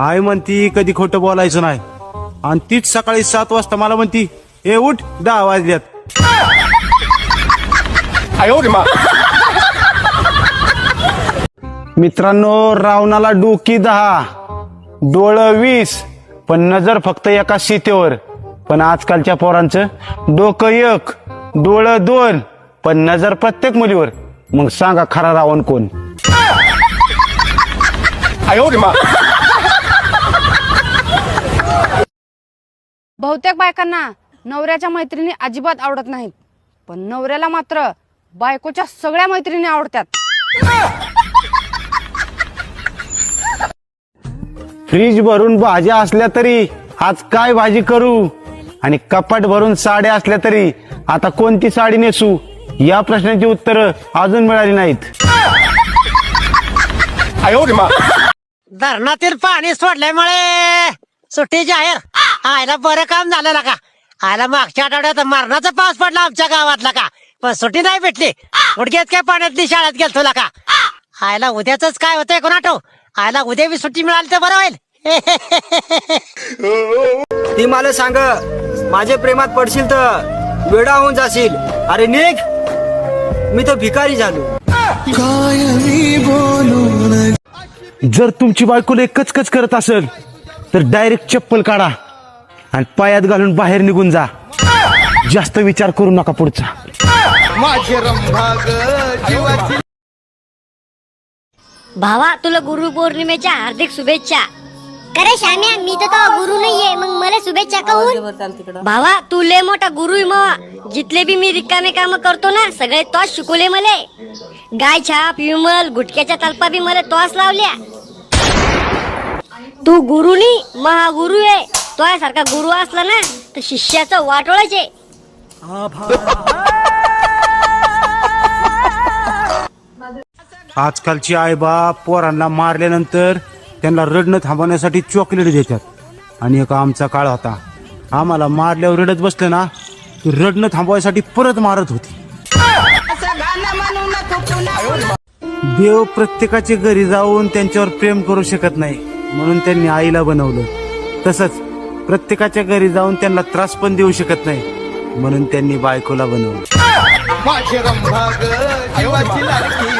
आई म्हणती कधी खोटं बोलायचं नाही. आणि तीच सकाळी सात वाजता मला म्हणती ए उठ दहा वाजल्यात. मित्रांनो रावणाला डोकी दहा. डोळं वीस. पण नजर फक्त एका सीतेवर. पण आजकालच्या पोरांचं डोकं एक डोळं दोन पण नजर प्रत्येक मुलीवर. मग सांगा खरा रावण कोण? बहुतेक बायकांना नवऱ्याच्या मैत्रिणी अजिबात आवडत नाहीत. पण नवऱ्याला मात्र बायकोच्या सगळ्या मैत्रिणी आवडतात. फ्रीज भरून भाज्या असल्या तरी आज काय भाजी करू? आणि कपाट भरून साड्या असल्या तरी आता कोणती साडी नेसू? या प्रश्नाची उत्तरं अजून मिळाली नाहीत. धरणातील पाणी सोडल्यामुळे सुट्टी जाहीर. आयला बरं काम झालं ना का? आयला मागच्या आठवड्यात मरणाचा पाऊस पडला आमच्या गावातला का? पण सुट्टी नाही भेटली. उडक्यात काय पाण्यातली शाळेत गेलतो का? आयला उद्याच काय होतंय कोणाटो आयला उद्या बी सुट्टी मिळाली तर बरं होईल. ती मला सांग माझ्या प्रेमात पडशील तर वेडा होऊन जाशील. अरे निघ. मी तर भिकारी झालो. जर तुमची बायकोला एकच कच करत असेल तर डायरेक्ट चप्पल काढा. आणि पायात घालून बाहेर निघून जा. जास्त विचार करू नका पुढचा. भावा तुला गुरु पौर्णिमेच्या हार्दिक शुभेच्छा. अरे श्याम्या मी तर तो गुरु नाहीये मग मला शुभेच्छा कहून भावा तू लय मोठा गुरु आहे मग. जिथले बी मी रिकामे काम करतो ना सगळे तोच शिकवले मले. गाय छाप विमल गुटक्याच्या तलपा बी मला तोच लावल्या. तू गुरु नी महागुरु आहे. तो सारखा गुरु असला ना तर शिष्याचं वाटोळच आहे. आजकालची आईबाप पोरांना मारल्यानंतर त्यांना रडणं थांबवण्यासाठी चॉकलेट देतात. आणि एक आमचा काळ होता. आम्हाला मारल्यावर रडत बसलं ना की रडणं थांबवायसाठी परत मारत होती. देव प्रत्येकाच्या घरी जाऊन त्यांच्यावर प्रेम करू शकत नाही म्हणून त्यांनी आईला बनवलं. तसंच प्रत्येकाच्या घरी जाऊन त्यांना त्रास पण देऊ शकत नाही. म्हणून त्यांनी बायकोला बनवलं.